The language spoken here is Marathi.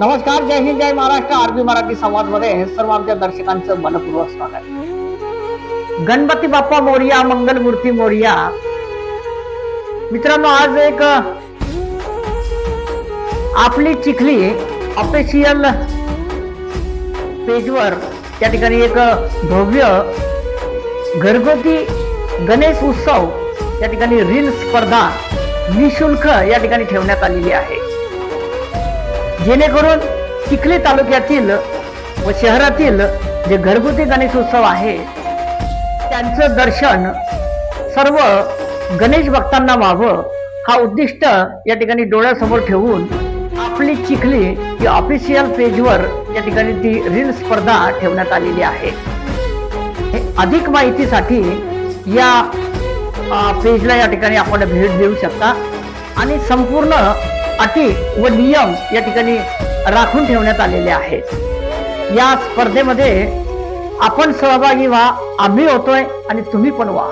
नमस्कार जय हिंद जय महाराष्ट्र. आरबी मराठी संवादमध्ये सर्व आमच्या दर्शकांचं मनपूर्वक स्वागत. गणपती बाप्पा मोरिया मंगलमूर्ती मोरिया. मित्रांनो आज एक आपली चिखली ऑफिशियल पेजवर त्या ठिकाणी एक भव्य घरगुती गणेश उत्सव या ठिकाणी रील स्पर्धा निशुल्क या ठिकाणी ठेवण्यात आलेली आहे. जेणेकरून चिखली तालुक्यातील व शहरातील जे घरगुती गणेशोत्सव आहे त्यांचं दर्शन सर्व गणेश भक्तांना व्हावं हा उद्दिष्ट या ठिकाणी डोळ्यासमोर ठेवून आपली चिखली ही ऑफिशियल पेजवर या ठिकाणी ती रील स्पर्धा ठेवण्यात आलेली आहे. हे अधिक माहितीसाठी या पेजला या ठिकाणी आपण भेट देऊ शकता. आणि संपूर्ण अटी व नियम या ठिकाणी राखून ठेवण्यात आलेले आहेत. या स्पर्धेमध्ये आपण सहभागी व्हा आम्ही होतोय आणि तुम्ही पण व्हा.